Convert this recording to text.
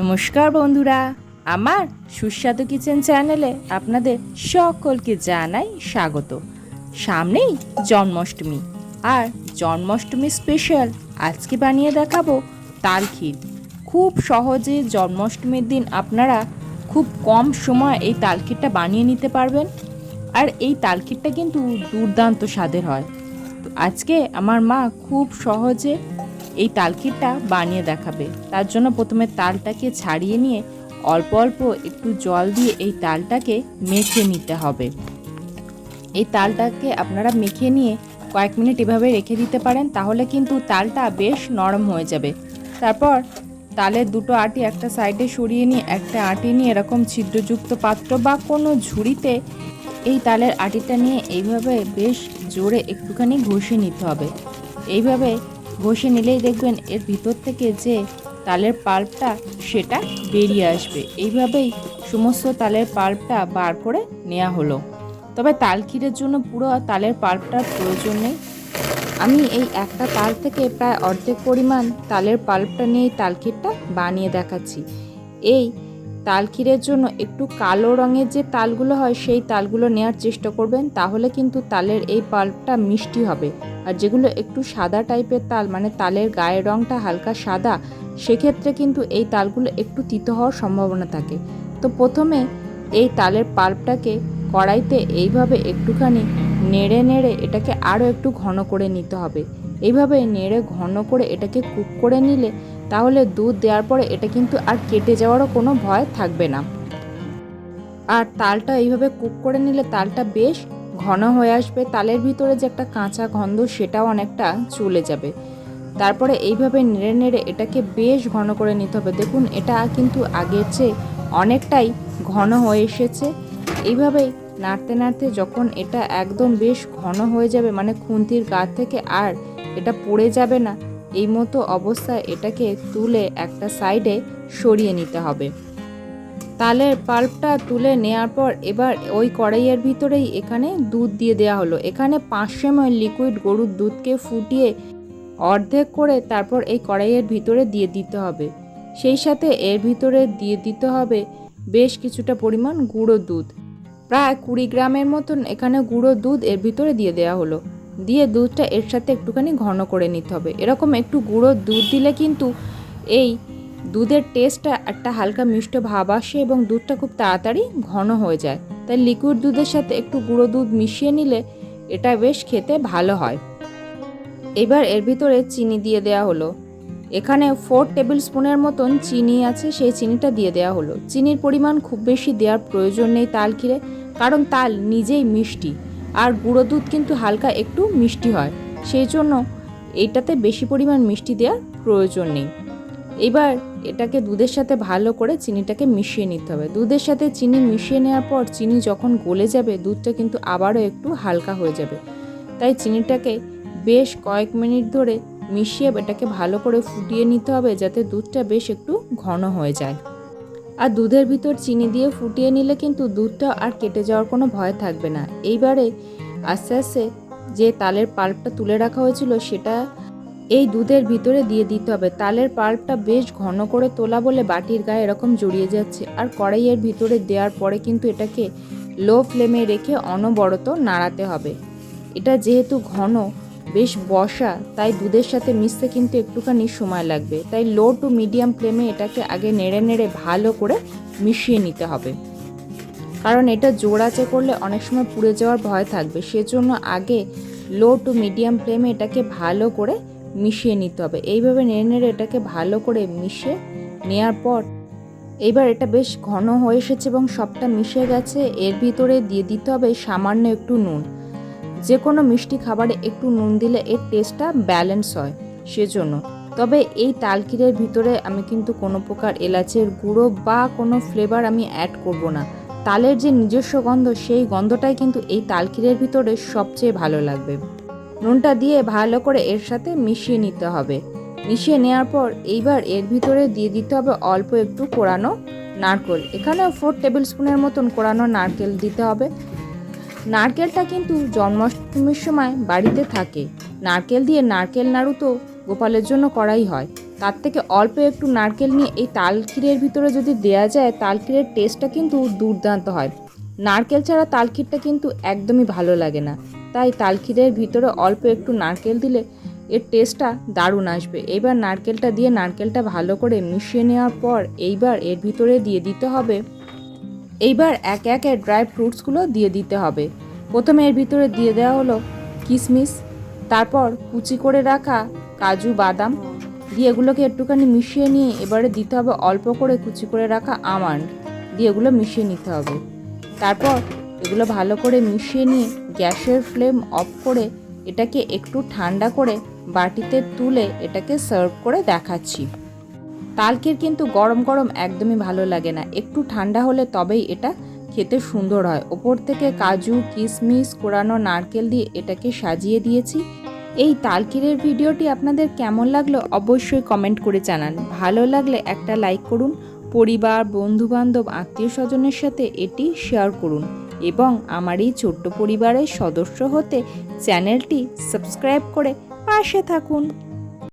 নমস্কার বন্ধুরা, আমার সুস্বাদু কিচেন চ্যানেলে আপনাদের সকলকে জানাই স্বাগত। সামনেই জন্মাষ্টমী, আর জন্মাষ্টমী স্পেশাল আজকে বানিয়ে দেখাবো তাল ক্ষীর। খুব সহজে জন্মাষ্টমীর দিন আপনারা খুব কম সময় এই তাল ক্ষীরটা বানিয়ে নিতে পারবেন, আর এই তাল ক্ষীরটা কিন্তু দুর্দান্ত স্বাদের হয়। আজকে আমার মা খুব সহজে এই তালকিটা বানিয়ে দেখাবে। তার জন্য প্রথমে তালটাকে ছাড়িয়ে নিয়ে অল্প অল্প একটু জল দিয়ে এই তালটাকে মেখে নিতে হবে। এই তালটাকে আপনারা মেখে নিয়ে কয়েক মিনিট এভাবে রেখে দিতে পারেন, তাহলে কিন্তু তালটা বেশ নরম হয়ে যাবে। তারপর তালের দুটো আটি একটা সাইডে সরিয়ে নিয়ে, একটা আটি নিয়ে এরকম ছিদ্রযুক্ত পাত্র বা কোনো ঝুড়িতে এই তালের আটিটা নিয়ে এইভাবে বেশ জোরে একটুখানি ঘষে নিতে হবে। এইভাবে ঘষে নিলেই দেখবেন এর ভিতর থেকে যে তালের পাল্পটা, সেটা বেরিয়ে আসবে। এইভাবেই সমস্ত তালের পাল্পটা বার করে নেওয়া হলো। তবে তাল ক্ষীরের জন্য পুরো তালের পাল্পটার প্রয়োজন নেই। আমি এই একটা তাল থেকে প্রায় অর্ধেক পরিমাণ তালের পাল্পটা নিয়ে এই তাল ক্ষীরটা বানিয়ে দেখাচ্ছি। এই তাল ক্ষীরের জন্য একটু কালো রঙের যে তালগুলো হয়, সেই তালগুলো নেওয়ার চেষ্টা করবেন, তাহলে কিন্তু তালের এই পাল্পটা মিষ্টি হবে। আর যেগুলো একটু সাদা টাইপের তাল মানে তালের গায়ের রঙটা হালকা সাদা, সেক্ষেত্রে কিন্তু এই তালগুলো একটু তিতো হওয়ার সম্ভাবনা থাকে। তো প্রথমে এই তালের পাল্পটাকে কড়াইতে এইভাবে একটুখানি নেড়ে নেড়ে এটাকে আরও একটু ঘন করে নিতে হবে। এইভাবে নেড়ে ঘন করে এটাকে কুক করে নিলে তাহলে দুধ দেওয়ার পরে এটা কিন্তু আর কেটে যাওয়ারও কোনো ভয় থাকবে না। আর তালটা এইভাবে কুক করে নিলে তালটা বেশ ঘন হয়ে আসবে, তালের ভিতরে যে একটা কাঁচা গন্ধ সেটাও অনেকটা চলে যাবে। তারপরে এইভাবে নেড়ে নেড়ে এটাকে বেশ ঘন করে নিতে হবে। দেখুন, এটা কিন্তু আগের চেয়ে অনেকটাই ঘন হয়ে এসেছে। এইভাবেই নাড়তে নাড়তে যখন এটা একদম বেশ ঘন হয়ে যাবে মানে খুন্তির গা থেকে, আর এটা পড়ে যাবে না, এই মতো অবস্থায় এটাকে তুলে একটা সাইডে সরিয়ে নিতে হবে। তালের পাল্পটা তুলে নেওয়ার পর এবার ওই কড়াইয়ের ভিতরেই এখানে দুধ দিয়ে দেওয়া হলো। এখানে পাঁচশো এমএল লিকুইড গরুর দুধকে ফুটিয়ে অর্ধেক করে তারপর এই কড়াইয়ের ভিতরে দিয়ে দিতে হবে। সেই সাথে এর ভিতরে দিয়ে দিতে হবে বেশ কিছুটা পরিমাণ গুঁড়ো দুধ। প্রায় কুড়ি গ্রামের মতন এখানে গুঁড়ো দুধ এর ভিতরে দিয়ে দেওয়া হলো। দিয়ে দুধটা এর সাথে একটুখানি ঘন করে নিতে হবে। এরকম একটু গুঁড়ো দুধ দিলে কিন্তু এই দুধের টেস্টটা একটা হালকা মিষ্ট ভাব আসে এবং দুধটা খুব তাড়াতাড়ি ঘন হয়ে যায়। তাই লিকুইড দুধের সাথে একটু গুঁড়ো দুধ মিশিয়ে নিলে এটা বেশ খেতে ভালো হয়। এবার এর ভিতরে চিনি দিয়ে দেওয়া হলো। এখানে ফোর টেবিল স্পুনের মতন চিনি আছে, সেই চিনিটা দিয়ে দেওয়া হলো। চিনির পরিমাণ খুব বেশি দেওয়ার প্রয়োজন নেই তাল ক্ষীরে কারণ তাল নিজেই মিষ্টি। আর গুঁড়ো দুধ কিন্তু হালকা একটু মিষ্টি হয়। সেই জন্য এইটাতে বেশি পরিমাণ মিষ্টি দেওয়ার প্রয়োজন নেই। এবার এটাকে দুধের সাথে ভালো করে চিনিটাকে মিশিয়ে নিতে হবে। দুধের সাথে চিনি মিশিয়ে নেওয়ার পর চিনি যখন গলে যাবে, দুধটা কিন্তু আবারও একটু হালকা হয়ে যাবে। তাই চিনিটাকে বেশ কয়েক মিনিট ধরে মিশিয়ে এটাকে ভালো করে ফুটিয়ে নিতে হবে, যাতে দুধটা বেশ একটু ঘন হয়ে যায়। আর দুধের ভিতর চিনি দিয়ে ফুটিয়ে নিলে কিন্তু দুধটা আর কেটে যাওয়ার কোনো ভয় থাকবে না। এইবারে আস্তে আস্তে যে তালের পাল্পটা তুলে রাখা হয়েছিল সেটা এই দুধের ভিতরে দিয়ে দিতে হবে। তালের পাল্পটা বেশ ঘন করে তোলা বলে বাটির গায়ে এরকম জড়িয়ে যাচ্ছে আর কড়াইয়ের ভিতরে দেওয়ার পরে কিন্তু এটাকে লো ফ্লেমে রেখে অনবরত নাড়াতে হবে। এটা যেহেতু ঘন বেশ বসা, তাই দুধের সাথে মিশতে কিন্তু একটুখানি সময় লাগবে। তাই লো টু মিডিয়াম ফ্লেমে এটাকে আগে নেড়ে নেড়ে ভালো করে মিশিয়ে নিতে হবে। কারণ এটা জোড়াচে করলে অনেক সময় পুড়ে যাওয়ার ভয় থাকবে। সেজন্য আগে লো টু মিডিয়াম ফ্লেমে এটাকে ভালো করে মিশিয়ে নিতে হবে। এইভাবে নেড়ে নেড়ে এটাকে ভালো করে মিশিয়ে নেওয়ার পর এইবার এটা বেশ ঘন হয়ে এসেছে এবং সবটা মিশে গেছে। এর ভিতরে দিয়ে দিতে হবে সামান্য একটু নুন। যে কোনো মিষ্টি খাবারে একটু নুন দিলে এর টেস্টটা ব্যালেন্স হয়, সেজন্য। তবে এই তালকিরের ভিতরে আমি কিন্তু কোনো প্রকার এলাচের গুঁড়ো বা কোনো ফ্লেভার আমি অ্যাড করব না। তালের যে নিজস্ব গন্ধ, সেই গন্ধটাই কিন্তু এই তালকিরের ভিতরে সবচেয়ে ভালো লাগবে। নুনটা দিয়ে ভালো করে এর সাথে মিশিয়ে নিতে হবে। মিশিয়ে নেওয়ার পর এইবার এর ভিতরে দিয়ে দিতে হবে অল্প একটু কোরানো নারকেল। এখানে ফোর টেবিল স্পুনের মতন কোরানো নারকেল দিতে হবে। নারকেলটা কিন্তু জন্মাষ্টমীর সময় বাড়িতে থাকে। নারকেল দিয়ে নারকেল নাড়ু তো গোপালের জন্য করাই হয়। তার থেকে অল্প একটু নারকেল নিয়ে এই তালক্ষীরের ভিতরে যদি দেয়া যায় তালক্ষীরের টেস্টটা কিন্তু দুর্দান্ত হয়। নারকেল ছাড়া তালক্ষীরটা কিন্তু একদমই ভালো লাগে না। তাই তালক্ষীরের ভিতরে অল্প একটু নারকেল দিলে এর টেস্টটা দারুণ আসবে। এইবার নারকেলটা দিয়ে নারকেলটা ভালো করে মিশিয়ে নেওয়ার পর এইবার এর ভিতরে দিয়ে দিতে হবে এইবার এক একে ড্রাই ফ্রুটসগুলো দিয়ে দিতে হবে। প্রথমে এর ভিতরে দিয়ে দেওয়া হলো কিশমিশ তারপর কুচি করে রাখা কাজু বাদাম, দিয়ে এগুলোকে একটুখানি মিশিয়ে নিয়ে এবারে দিতে হবে অল্প করে কুচি করে রাখা আমান্ড দিয়ে এগুলো মিশিয়ে নিতে হবে। তারপর এগুলো ভালো করে মিশিয়ে নিয়ে গ্যাসের ফ্লেম অফ করে এটাকে একটু ঠান্ডা করে বাটিতে তুলে এটাকে সার্ভ করে দেখাচ্ছি। তালকের কিন্তু গরম গরম একদমই ভালো লাগে না। একটু ঠান্ডা হলে তবেই এটা খেতে সুন্দর হয়। ওপর থেকে কাজু, কিশমিশ, কোরানো নারকেল দিয়ে এটাকে সাজিয়ে দিয়েছি। এই তালকিরের ভিডিওটি আপনাদের কেমন লাগল অবশ্যই কমেন্ট করে জানান। ভালো লাগলে একটা লাইক করুন, পরিবার, বন্ধুবান্ধব আত্মীয় স্বজনের সাথে এটি শেয়ার করুন এবং আমার এই ছোট্ট পরিবারের সদস্য হতে চ্যানেলটি সাবস্ক্রাইব করে পাশে থাকুন।